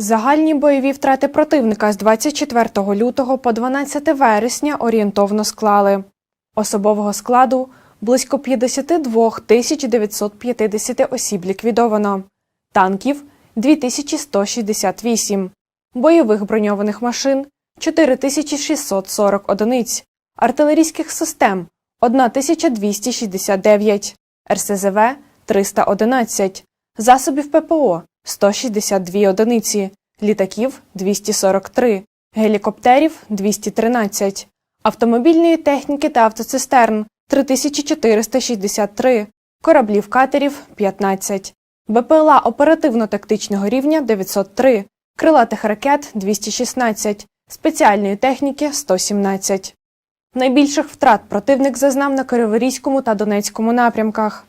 Загальні бойові втрати противника з 24 лютого по 12 вересня орієнтовно склали. Особового складу близько 52 950 осіб ліквідовано, танків 2168, бойових броньованих машин 4640 одиниць, артилерійських систем 1269, РСЗВ 311, засобів ППО 162 одиниці, літаків 243, гелікоптерів 213, автомобільної техніки та автоцистерн 3463, кораблів катерів 15, БПЛА оперативно-тактичного рівня 903, крилатих ракет 216, спеціальної техніки 117. Найбільших втрат противник зазнав на Криворізькому та Донецькому напрямках.